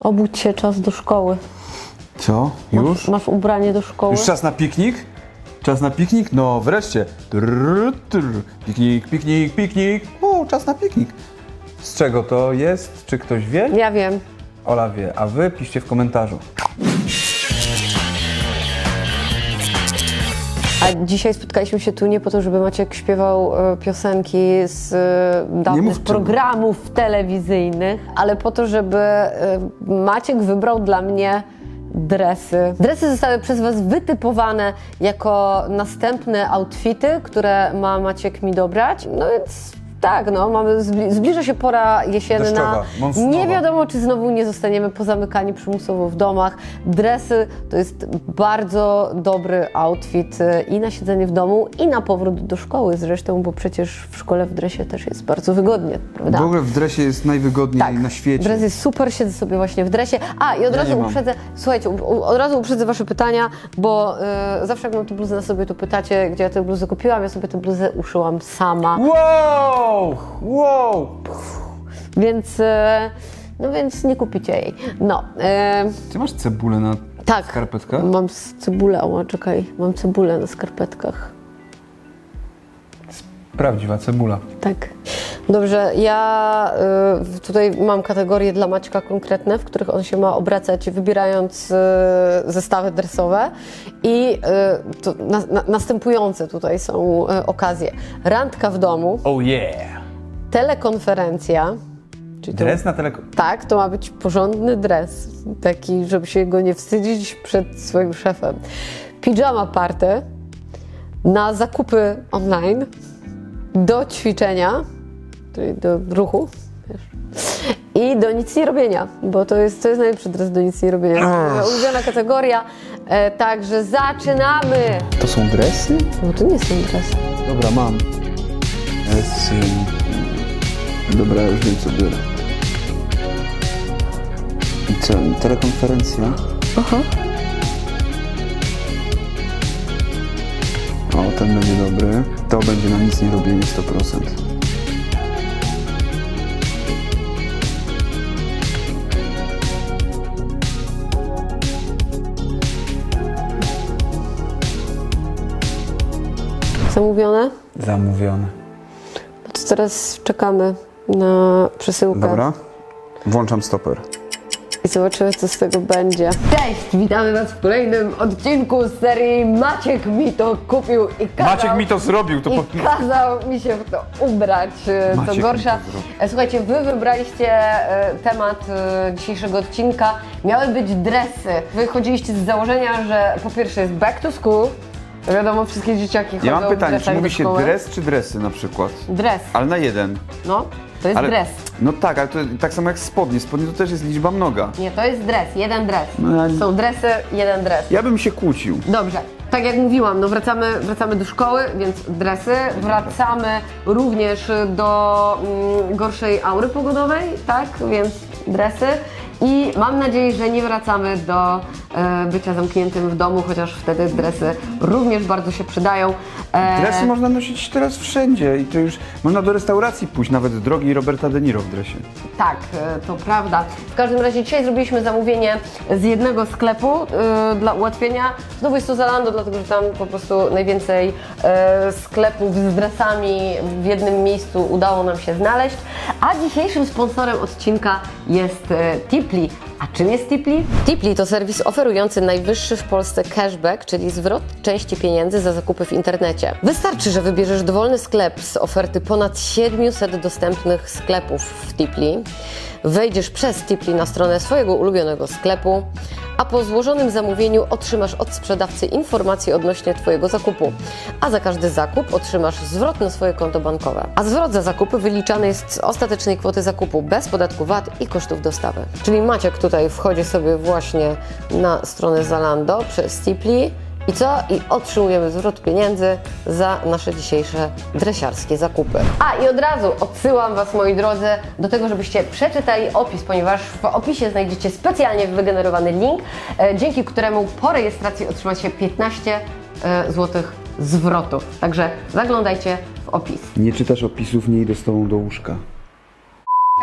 Obudź się, czas do szkoły. Co? Masz, Już? masz ubranie do szkoły? Już czas na piknik? Czas na piknik? No wreszcie. Trrr, trrr. Piknik, piknik, piknik. O, czas na piknik. Z czego to jest? Czy ktoś wie? Ja wiem. Ola wie, a wy piszcie w komentarzu. A dzisiaj spotkaliśmy się tu nie po to, żeby Maciek śpiewał e, piosenki z e, dawnych mów czego. programów telewizyjnych, ale po to, żeby e, Maciek wybrał dla mnie dresy. Dresy zostały przez Was wytypowane jako następne outfity, które ma Maciek mi dobrać. No więc tak, no, mamy, zbli- zbliża się pora jesienna. Deszczowa. Nie wiadomo, czy znowu nie zostaniemy pozamykani przymusowo w domach. Dresy to jest bardzo dobry outfit e, i na siedzenie w domu, i na powrót do szkoły zresztą, bo przecież w szkole w dresie też jest bardzo wygodnie, prawda? W ogóle w dresie jest najwygodniej Tak, na świecie. Dres jest super, siedzę sobie właśnie w dresie. A, i od Ja razu uprzedzę, słuchajcie, od razu uprzedzę Wasze pytania, bo e, zawsze jak mam tę bluzę na sobie, to pytacie, gdzie ja tę bluzę kupiłam. Ja sobie tę bluzę uszyłam sama. Wow! Wow! Więc, e, no więc nie kupicie jej. No, e, Ty masz cebulę na tak. skarpetkach? Mam cebulę, o czekaj, mam cebulę na skarpetkach. Prawdziwa cebula. Tak. Dobrze, ja y, tutaj mam kategorie dla Maćka konkretne, w których on się ma obracać, wybierając y, zestawy dresowe. I y, to na, na, następujące tutaj są y, okazje. Randka w domu, Oh yeah! telekonferencja. Czyli to- Dres na teleko... Tak, to ma być porządny dres, taki, żeby się go nie wstydzić przed swoim szefem. Pijama party, na zakupy online, do ćwiczenia, czyli do ruchu, wiesz, i do nic nie robienia, bo to jest, to jest najlepszy dres do nic nie robienia. Moja ulubiona kategoria, e, także zaczynamy! To są dresy? No to nie są dresy. Dobra, mam. Dresy... Dobra, już wiem co biorę. I co, telekonferencja? Aha. O, ten będzie dobry. To będzie na nic nie robienie 100%. Zamówione? Zamówione. No to teraz czekamy na przesyłkę. Dobra. Włączam stoper. I zobaczymy, co z tego będzie. Cześć! Witamy Was w kolejnym odcinku z serii Maciek mi to kupił i kazał, Maciek mi to zrobił, to i po... kazał mi się w to ubrać. e, Maciek Co gorsza. to. E, Słuchajcie, Wy wybraliście e, temat e, dzisiejszego odcinka. Miały być dresy. Wy chodziliście z założenia, że po pierwsze jest back to school. Wiadomo, wszystkie dzieciaki chodzą Ja mam w pytanie, czy dresach mówi do się szkoły. dres czy dresy na przykład? Dres, Ale na jeden. no. To jest Ale, dres. No tak, ale to tak samo jak spodnie. Spodnie to też jest liczba mnoga. Nie, to jest dres, jeden dres. No, ja- Są dresy, jeden dres. Ja bym się kłócił. Dobrze, tak jak mówiłam, no wracamy, wracamy do szkoły, więc dresy. Wracamy również do mm, gorszej aury pogodowej, tak? Więc dresy. I mam nadzieję, że nie wracamy do e, bycia zamkniętym w domu, chociaż wtedy dresy również bardzo się przydają. E, Dresy można nosić teraz wszędzie i to już można do restauracji pójść, nawet drogi Roberta De Niro w dresie. Tak, e, to prawda. W każdym razie dzisiaj zrobiliśmy zamówienie z jednego sklepu e, dla ułatwienia. Znowu jest to Zalando, dlatego że tam po prostu najwięcej e, sklepów z dresami w jednym miejscu udało nam się znaleźć. A dzisiejszym sponsorem odcinka jest e, Tipli. A czym jest Tipli? Tipli to serwis oferujący najwyższy w Polsce cashback, czyli zwrot części pieniędzy za zakupy w internecie. Wystarczy, że wybierzesz dowolny sklep z oferty ponad 700 dostępnych sklepów w Tipli, wejdziesz przez Tipli na stronę swojego ulubionego sklepu, a po złożonym zamówieniu otrzymasz od sprzedawcy informacje odnośnie Twojego zakupu, a za każdy zakup otrzymasz zwrot na swoje konto bankowe. A zwrot za zakupy wyliczany jest z ostatecznej kwoty zakupu bez podatku VAT i kosztów dostawy. Czyli Maciek tutaj wchodzi sobie właśnie na stronę Zalando przez Tipli i co? I otrzymujemy zwrot pieniędzy za nasze dzisiejsze dresiarskie zakupy. A i od razu odsyłam Was, moi drodzy, do tego, żebyście przeczytali opis, ponieważ w opisie znajdziecie specjalnie wygenerowany link, e, dzięki któremu po rejestracji otrzymacie 15 e, zł zwrotu. Także zaglądajcie w opis. Nie czytasz opisów, nie idę z tobą do łóżka.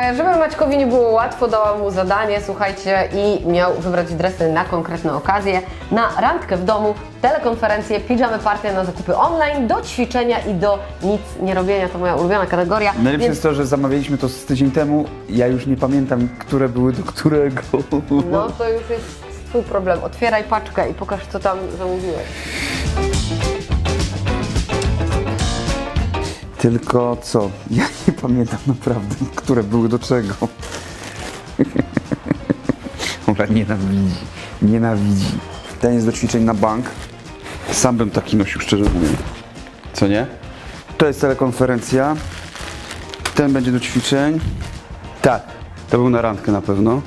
E, Żeby Maćkowi nie było łatwo, dałam mu zadanie, słuchajcie, i miał wybrać dresy na konkretne okazje, na randkę w domu, telekonferencję, pijamy partię na zakupy online, do ćwiczenia i do nic nie robienia, to moja ulubiona kategoria. Najlepsze więc, jest to, że zamawialiśmy to z tydzień temu. Ja już nie pamiętam, które były do którego. no to już jest twój problem. Otwieraj paczkę i pokaż, co tam zamówiłeś. Tylko co? Ja nie pamiętam naprawdę, które były do czego. Ola nienawidzi. Nienawidzi. Ten jest do ćwiczeń na bank. Sam bym taki nosił, szczerze mówiąc. Co nie? To jest telekonferencja. Ten będzie do ćwiczeń. Tak, to był na randkę na pewno.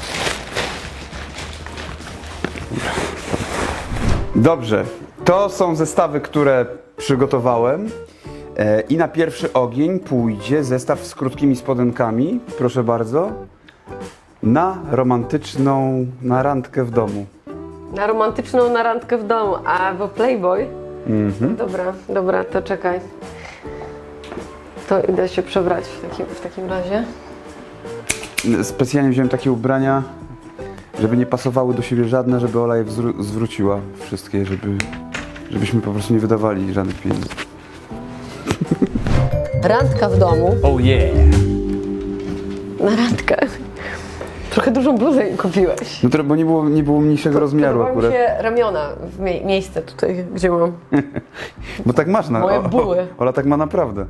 Dobrze, to są zestawy, które przygotowałem. E, I na pierwszy ogień pójdzie zestaw z krótkimi spodenkami, proszę bardzo, na romantyczną na randkę w domu. Na romantyczną na randkę w domu, a bo Playboy? Mhm. Dobra, dobra, to czekaj. To idę się przebrać w takim, w takim razie. Specjalnie wziąłem takie ubrania, żeby nie pasowały do siebie żadne, żeby Ola je zwróciła wszystkie, żeby, żebyśmy po prostu nie wydawali żadnych pieniędzy. Randka w domu. Oh yeah! Na randkę. Trochę dużą bluzę im kupiłeś. No to, bo nie było, nie było mniejszego rozmiaru Podoba mi akurat. się ramiona w mie- miejsce tutaj, gdzie mam. Bo tak masz na Moje o- o- buły. Ola tak ma naprawdę.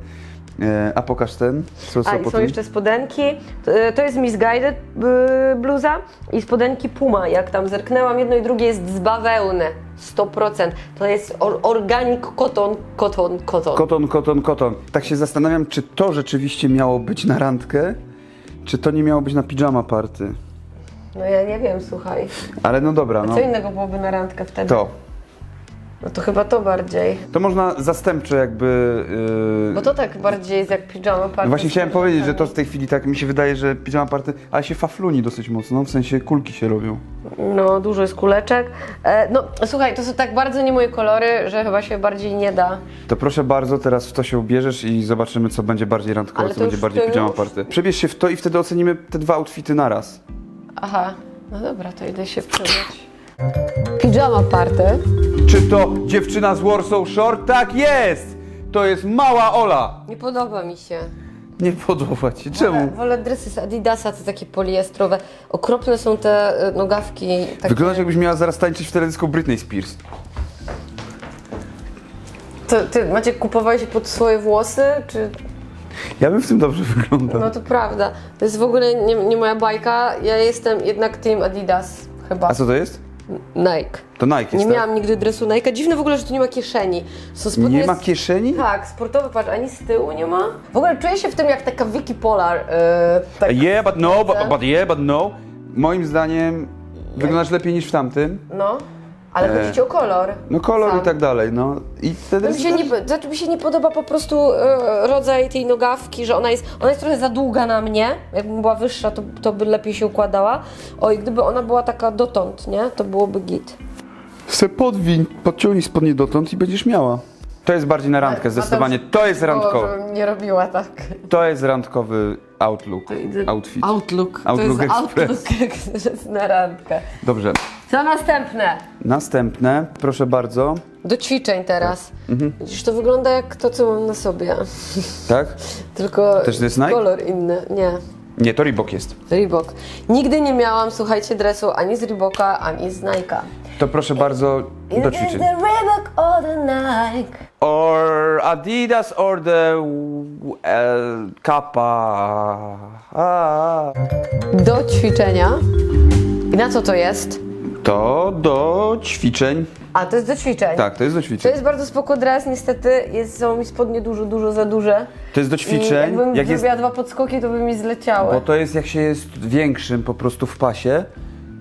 E, a pokaż ten. Co, co A i po są tym? jeszcze spodenki. To, to jest Misguided y, bluza i spodenki Puma. Jak tam zerknęłam, jedno i drugie jest z bawełny. 100%. To jest or, organic cotton, cotton, cotton. Koton, koton, koton. Tak się zastanawiam, czy to rzeczywiście miało być na randkę, czy to nie miało być na pijama party. No ja nie wiem, słuchaj. Ale no dobra, no Co innego byłoby na randkę wtedy? to. No to chyba to bardziej. To można zastępczo jakby... Yy... Bo to tak bardziej jest jak pijama party. No Właśnie chciałem powiedzieć, że to w tej chwili tak mi się wydaje, że pijama party, ale się fafluni dosyć mocno, w sensie kulki się robią. No, dużo jest kuleczek. E, no, słuchaj, to są tak bardzo nie moje kolory, że chyba się bardziej nie da. To proszę bardzo, teraz w to się ubierzesz i zobaczymy, co będzie bardziej randkowe, Ale co to będzie już- bardziej to pijama już? party. Przebierz się w to i wtedy ocenimy te dwa outfity naraz. Aha, no dobra, to idę się przebrać. Pijama party. Czy to dziewczyna z Warsaw Shore? Tak jest! To jest mała Ola! Nie podoba mi się. Nie podoba ci. Czemu? wolę dresy z Adidasa, te takie poliestrowe. Okropne są te y, nogawki. Takie... Wyglądasz jakbyś miała zaraz tańczyć w teledysku Britney Spears. To, ty, Macie, kupowałeś pod swoje włosy, czy... Ja bym w tym dobrze wyglądał. No to prawda. To jest w ogóle nie, nie moja bajka. Ja jestem jednak team Adidas, chyba. A co to jest? Nike. To Nike jest, Nie tak? miałam nigdy dresu Nike. Dziwne w ogóle, że tu nie ma kieszeni. Są spodnie Nie ma z- kieszeni? Tak, sportowy, patrz, ani z tyłu nie ma. W ogóle czuję się w tym jak taka Vicky Polar. Yy, tak, Yeah, but no, but, but yeah, but no. Moim zdaniem wyglądasz lepiej niż w tamtym. No, ale E, chodzi ci o kolor. No kolor Sam. i tak dalej, no. I wtedy... To mi się, nie, znaczy mi się nie podoba po prostu e, rodzaj tej nogawki, że ona jest, ona jest trochę za długa na mnie. Jakbym była wyższa, to, to by lepiej się układała. Oj, gdyby ona była taka dotąd, nie? To byłoby git. Se podwiń, podciągnij spodnie dotąd i będziesz miała. To jest bardziej na randkę, zdecydowanie. To jest randkowy. nie robiła tak. To jest randkowy outlook, outfit. Outlook. Outlook to jest Express. Outlook na randkę. Dobrze. Co następne? Następne, proszę bardzo. Do ćwiczeń teraz. Mhm. Widzisz, to wygląda jak to, co mam na sobie. Tak? Tylko Też to jest Nike? kolor inny. Nie. Nie, to Reebok jest. Reebok. Nigdy nie miałam, słuchajcie, dresu ani z Reeboka, ani z Nike'a. To proszę bardzo do ćwiczeń. the Reebok or the Nike? Or Adidas or the El Kappa. A. Do ćwiczenia. I na co to jest? To do ćwiczeń. A, to jest do ćwiczeń. Tak, to jest do To ćwiczeń. jest bardzo spoko dres, niestety jest, są mi spodnie dużo, dużo za duże. To jest do I ćwiczeń. jakbym Jak jest, zrobiła dwa podskoki, to by mi zleciały. bo to jest jak się jest większym po prostu w pasie,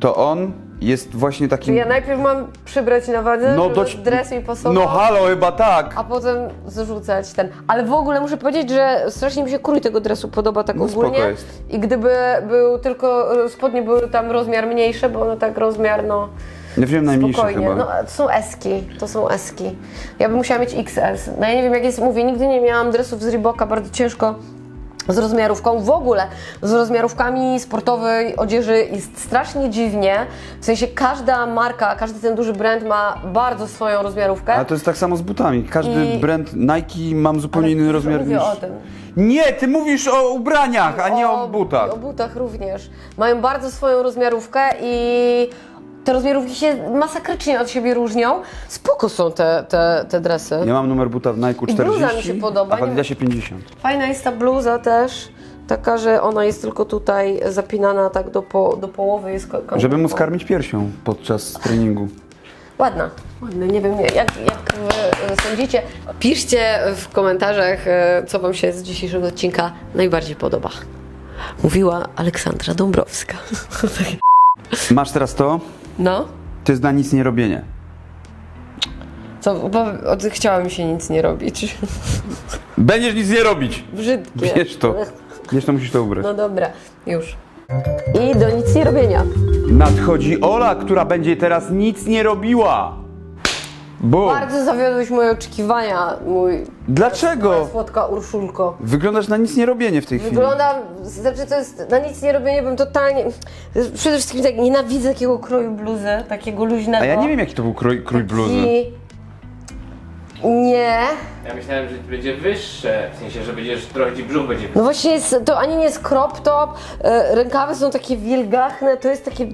to on jest właśnie takim. Ja najpierw mam przybrać na wadze, No żeby do ć- dres mi pasował. No halo, chyba tak. a potem zrzucać ten. Ale w ogóle muszę powiedzieć, że strasznie mi się krój tego dresu podoba tak No spoko ogólnie. jest. I gdyby był tylko, spodnie były tam rozmiar mniejsze, bo one tak rozmiar, no Ja wziąłem najmniejszy spokojnie. chyba. No to są eski, to są eski. Ja bym musiała mieć XS. No ja nie wiem jak jest, mówię, nigdy nie miałam dresów z Reeboka, bardzo ciężko z rozmiarówką. W ogóle z rozmiarówkami sportowej odzieży jest strasznie dziwnie. W sensie każda marka, każdy ten duży brand ma bardzo swoją rozmiarówkę. Ale to jest tak samo z butami. Każdy I- brand Nike mam zupełnie inny rozmiar mówię niż... o tym. Nie, ty mówisz o ubraniach, a nie o, butach. I o butach również. Mają bardzo swoją rozmiarówkę i te rozmiarówki się masakrycznie od siebie różnią. Spoko są te, te, te dresy. Ja mam numer buta w Nike I 40, bluza mi się podoba, a w nie- Adidasie 50. Fajna jest ta bluza też. Taka, że ona jest tylko tutaj zapinana tak do, po, do połowy. Jest ko- Żeby móc karmić piersią podczas treningu. Ładna. Ładna. Nie wiem, jak, jak wy e, sądzicie. Piszcie w komentarzach, e, co Wam się z dzisiejszego odcinka najbardziej podoba. Mówiła Aleksandra Dąbrowska. Masz teraz to? No. To jest na nic nie robienie. Co, bo od- chciała mi się nic nie robić. Będziesz nic nie robić! Brzydkie. Wiesz to. Wiesz to, musisz to ubrać. No dobra, już. I do nic nie robienia. Nadchodzi Ola, która będzie teraz nic nie robiła. Bo. Bardzo zawiodłeś moje oczekiwania, mój Dlaczego? słodka Urszulko. Wyglądasz na nic nie robienie w tej chwili. Wyglądam, znaczy to jest, na nic nie robienie bym totalnie, przede wszystkim tak nienawidzę takiego kroju bluzy, takiego luźnego. A ja nie wiem, jaki to był krój, krój bluzy. Nie. Ja myślałem, że będzie wyższe, w sensie, że będziesz trochę ci brzuch będzie No właśnie jest, to ani nie jest crop top, e, rękawy są takie wilgachne, to jest takie...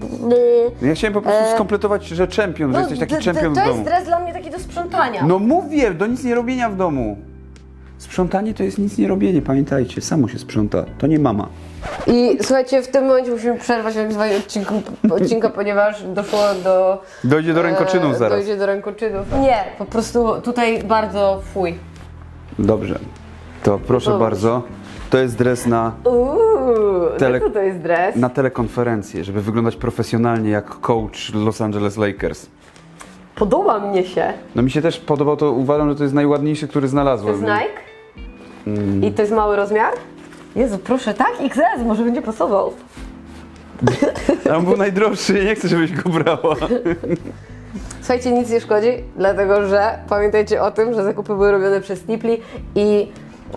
Ja chciałem po prostu skompletować, że czempion, że jesteś taki No, d- d- czempion w To jest domu. dres dla mnie taki do sprzątania. No mówię, do nic nie robienia w domu. Sprzątanie to jest nic nie robienie, pamiętajcie, samo się sprząta, to nie mama. I słuchajcie, w tym momencie musimy przerwać nagrywanie odcinku, odcinka, ponieważ doszło do... Dojdzie do rękoczynów e, zaraz. Dojdzie do rękoczynów. Nie, po prostu tutaj bardzo fuj. Dobrze, to proszę Dobrze. bardzo, to jest dres na, Uuu, Tele- co to jest dres? na telekonferencję, żeby wyglądać profesjonalnie jak coach Los Angeles Lakers. Podoba mnie się. No mi się też podobał to, uważam, że to jest najładniejszy, który To znalazłem. jest Nike? I to jest mały rozmiar? Jezu, proszę, tak? XS, może będzie pasował. A on był najdroższy, nie chcę, żebyś go brała. Słuchajcie, nic nie szkodzi, dlatego że pamiętajcie o tym, że zakupy były robione przez Snipli i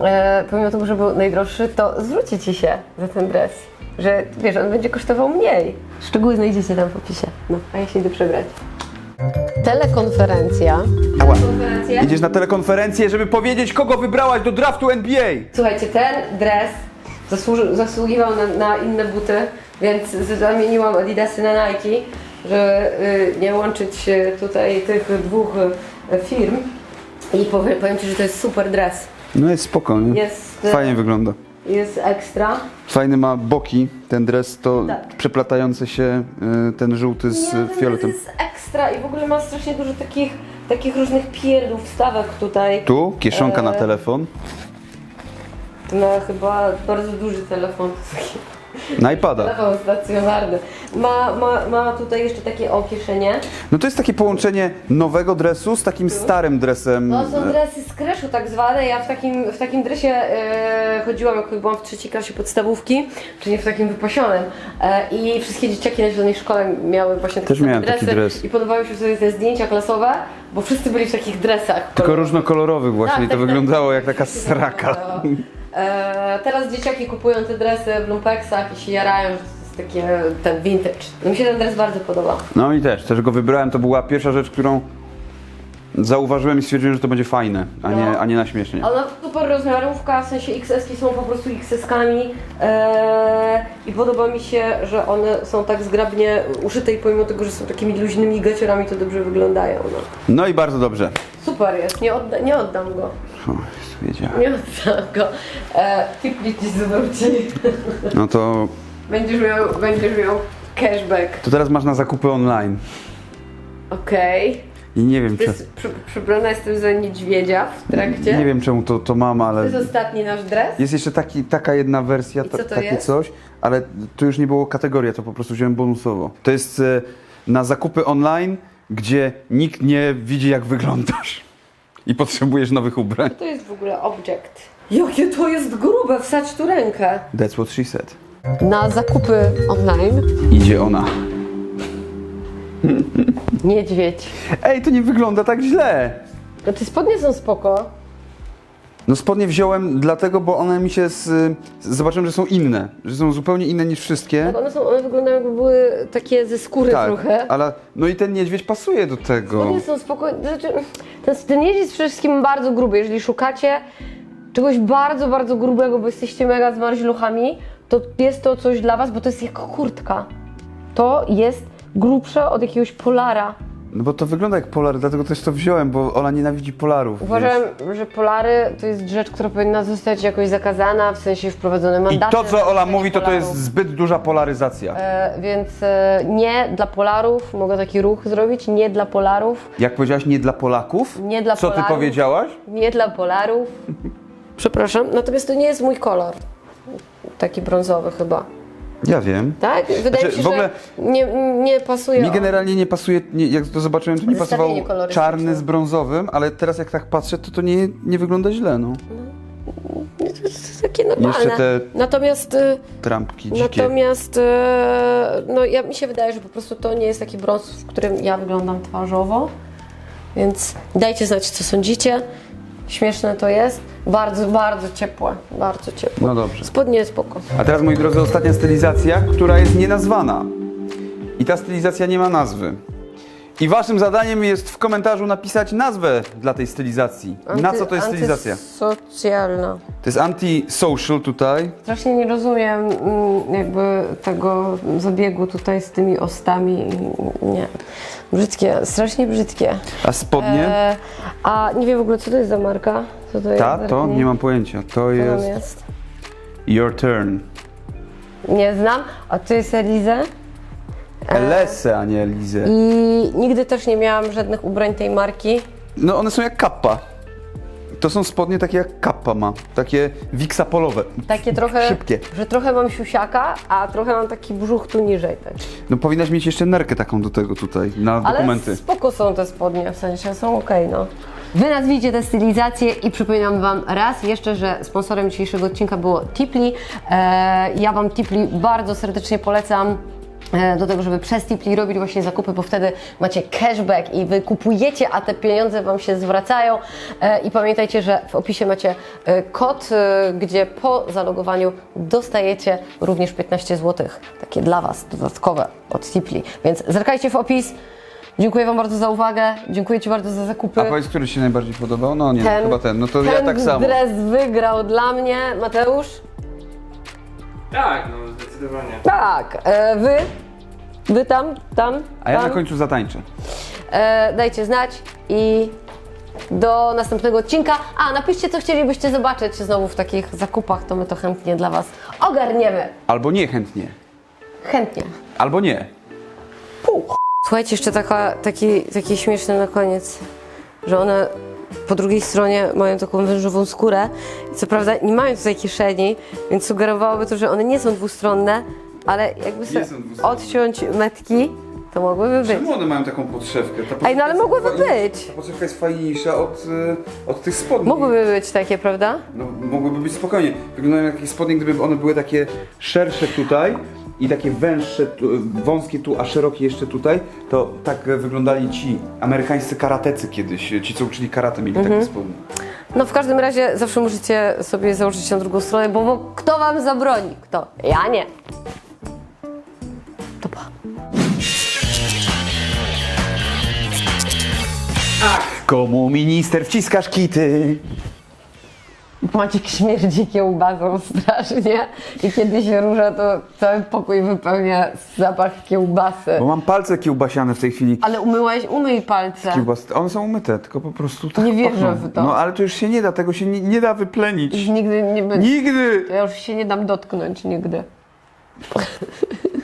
e, pomimo tego, że był najdroższy, to zwróci Ci się za ten dres. Że wiesz, on będzie kosztował mniej. Szczegóły znajdziecie tam w opisie. No, a ja się idę przebrać. Telekonferencja. Ała. Telekonferencja. Idziesz na telekonferencję, żeby powiedzieć, kogo wybrałaś do draftu NBA. Słuchajcie, ten dres zasłuży, zasługiwał na, na inne buty, więc zamieniłam Adidasy na Nike, żeby y, nie łączyć y, tutaj tych dwóch y, firm. I powiem, powiem Ci, że to jest super dres. No jest spoko, nie? Jest, y, Fajnie wygląda. Jest ekstra. Fajny ma boki, ten dres to Tak. przeplatający się y, ten żółty z Nie, ten fioletem. jest ekstra i w ogóle ma strasznie dużo takich, takich różnych pierdów, wstawek tutaj. Tu kieszonka na Eee. telefon, Ma chyba bardzo duży telefon. Na iPada. Telefon stacjonarny. Ma, ma, ma tutaj jeszcze takie o kieszenie. No to jest takie połączenie nowego dresu z takim starym dresem. No są dresy z kreszu tak zwane. Ja w takim, w takim dresie e, chodziłam, jak byłam w trzeciej klasie podstawówki, czyli w takim wypasionym. E, I wszystkie dzieciaki na zielonej szkole miały właśnie takie Też same miałem taki dresy. dres. I podobały mi się sobie te zdjęcia klasowe, bo wszyscy byli w takich dresach. Tylko różnokolorowych właśnie Tak, i to tak, tak. wyglądało jak taka sraka. E, teraz dzieciaki kupują te dresy w lumpeksach i się jarają, że to jest takie ten vintage. No mi się ten dres bardzo podoba. No i też, też go wybrałem, to była pierwsza rzecz, którą zauważyłem i stwierdziłem, że to będzie fajne, a nie, No. a nie na śmiesznie. Ale super rozmiarówka, w sensie XS-ki są po prostu XS-kami eee, i podoba mi się, że one są tak zgrabnie uszyte i pomimo tego, że są takimi luźnymi gaciorami, to dobrze wyglądają. No. No i bardzo dobrze. Super jest, nie, odda, nie oddam go. O, wiedziałem. Nie oddam go. Tipli ci zwróci. No to, Będziesz miał, będziesz miał cashback. to teraz masz na zakupy online. Okej. I nie wiem, czy, jest, przy, przybrana jestem za niedźwiedzia w trakcie. nie wiem czemu to, to mam, To ale jest ostatni nasz dres. jest jeszcze taki, taka jedna wersja, I co to takie jest? coś, ale to już nie było kategoria, to po prostu wziąłem bonusowo. To jest e, na zakupy online, gdzie nikt nie widzi jak wyglądasz i potrzebujesz nowych ubrań. To jest w ogóle object. Jakie to jest grube, wsadź tu rękę. That's what she said. Na zakupy online Idzie ona. niedźwiedź. Ej, to nie wygląda tak źle. No te spodnie są spoko. No spodnie wziąłem dlatego, bo one mi się z... Zobaczyłem, że są inne, że są zupełnie inne niż wszystkie. Tak, one, są, one wyglądają jakby były takie ze skóry trochę. ale no i ten niedźwiedź pasuje do tego. One są spokojne. Znaczy, ten, ten niedźwiedź jest wszystkim bardzo gruby. Jeżeli szukacie czegoś bardzo, bardzo grubego, bo jesteście mega zmarzluchami, to jest to coś dla was, bo to jest jak kurtka. To jest grubsze od jakiegoś polara. No bo to wygląda jak polar, dlatego też to wziąłem, bo Ola nienawidzi polarów. Uważam, że polary to jest rzecz, która powinna zostać jakoś zakazana, w sensie wprowadzone. I mandaty. to, co Ola mówi, to to jest zbyt duża polaryzacja. E, więc e, nie dla polarów, mogę taki ruch zrobić, nie dla polarów, Jak powiedziałaś, nie dla Polaków? Nie dla Co ty powiedziałaś? nie dla polarów. Przepraszam, natomiast to nie jest mój kolor. Taki brązowy chyba. Ja wiem. Tak? Wydaje Znaczy, mi się, w ogóle że nie, nie pasuje. Mi generalnie nie pasuje, nie, jak to zobaczyłem, to nie pasował czarny z brązowym, ale teraz jak tak patrzę, to to nie, nie wygląda źle, no. To jest takie normalne. Jeszcze te Natomiast, y, trampki dzikie. natomiast y, no, ja, mi się wydaje, że po prostu to nie jest taki brąz, w którym ja wyglądam twarzowo. Więc dajcie znać, co sądzicie. Śmieszne to jest. Bardzo, bardzo ciepłe. Bardzo ciepłe. No dobrze. Spodnie spoko. A teraz, moi drodzy, ostatnia stylizacja, która jest nienazwana. I ta stylizacja nie ma nazwy. I waszym zadaniem jest w komentarzu napisać nazwę dla tej stylizacji. Na co to jest stylizacja? Socjalna. To jest anti-social tutaj. Strasznie nie rozumiem mm, jakby tego zabiegu tutaj z tymi ostami. Nie. Brzydkie, strasznie brzydkie. A spodnie? E, a nie wiem w ogóle, co to jest za marka? Co to jest? Ta, to? Nie mam pojęcia. To Co tam jest jest? Your Turn. Nie znam. A to jest Elize. Elese, a nie Elize. I nigdy też nie miałam żadnych ubrań tej marki. No one są jak kappa. To są spodnie takie jak kappa ma. Takie wiksapolowe. Takie trochę, Szybkie. że trochę mam siusiaka, a trochę mam taki brzuch tu niżej. No powinnaś mieć jeszcze nerkę taką do tego tutaj, na Ale dokumenty. spoko są te spodnie, w sensie są okej, no. Wy nazwijcie te stylizacje i przypominam Wam raz jeszcze, że sponsorem dzisiejszego odcinka było Tipli. E, ja Wam Tipli bardzo serdecznie polecam. e, Do tego, żeby przez Tipli robić właśnie zakupy, bo wtedy macie cashback i wy kupujecie, a te pieniądze Wam się zwracają. E, I pamiętajcie, że w opisie macie kod, gdzie po zalogowaniu dostajecie również 15 zł. Takie dla Was dodatkowe od Tipli. Więc zerkajcie w opis. Dziękuję Wam bardzo za uwagę. Dziękuję Ci bardzo za zakupy. A powiedz, który Ci się najbardziej podobał? No nie, Ten- chyba ten. No to ja Ten tak samo. dres wygrał dla mnie. Mateusz? Tak, no zdecydowanie. Tak. E, wy? Wy tam? Tam? A ja tam? na końcu zatańczę. E, dajcie znać i do następnego odcinka. A, napiszcie, co chcielibyście zobaczyć znowu w takich zakupach, to my to chętnie dla Was ogarniemy. Albo nie chętnie. Chętnie. Albo nie. Słuchajcie, jeszcze taka, taki, taki śmieszny na koniec, że one po drugiej stronie mają taką wężową skórę i co prawda nie mają tutaj kieszeni, więc sugerowałoby to, że one nie są dwustronne, ale jakby sobie są dwustronne. odciąć metki, to mogłyby być. Czemu one mają taką podszewkę? Ta Ej, no ale podszewka jest mogłyby być. Ta podszewka jest fajniejsza od, y, od tych spodni. Mogłyby być takie, prawda? No, mogłyby być spokojnie. Wyglądają jak takie spodnie, gdyby one były takie szersze tutaj i takie węższe, wąskie tu, a szerokie jeszcze tutaj, to tak wyglądali ci amerykańscy karatecy kiedyś. Ci, co uczyli karate, mieli Mhm. takie spodnie. No w każdym razie zawsze możecie sobie założyć na drugą stronę, bo, bo kto wam zabroni? Kto? Ja nie. To pa. Komu minister wciskasz kity? Maciek śmierdzi kiełbasą strasznie i kiedy się rusza, to cały pokój wypełnia zapach kiełbasy. Bo mam palce kiełbasiane w tej chwili. Ale umyłeś, umyj palce. Kiełbas, one są umyte, tylko po prostu tak Nie wierzę pachną. w to. No ale to już się nie da, tego się nie, nie da wyplenić. Nigdy nie będzie. Nigdy! Ja już się nie dam dotknąć nigdy.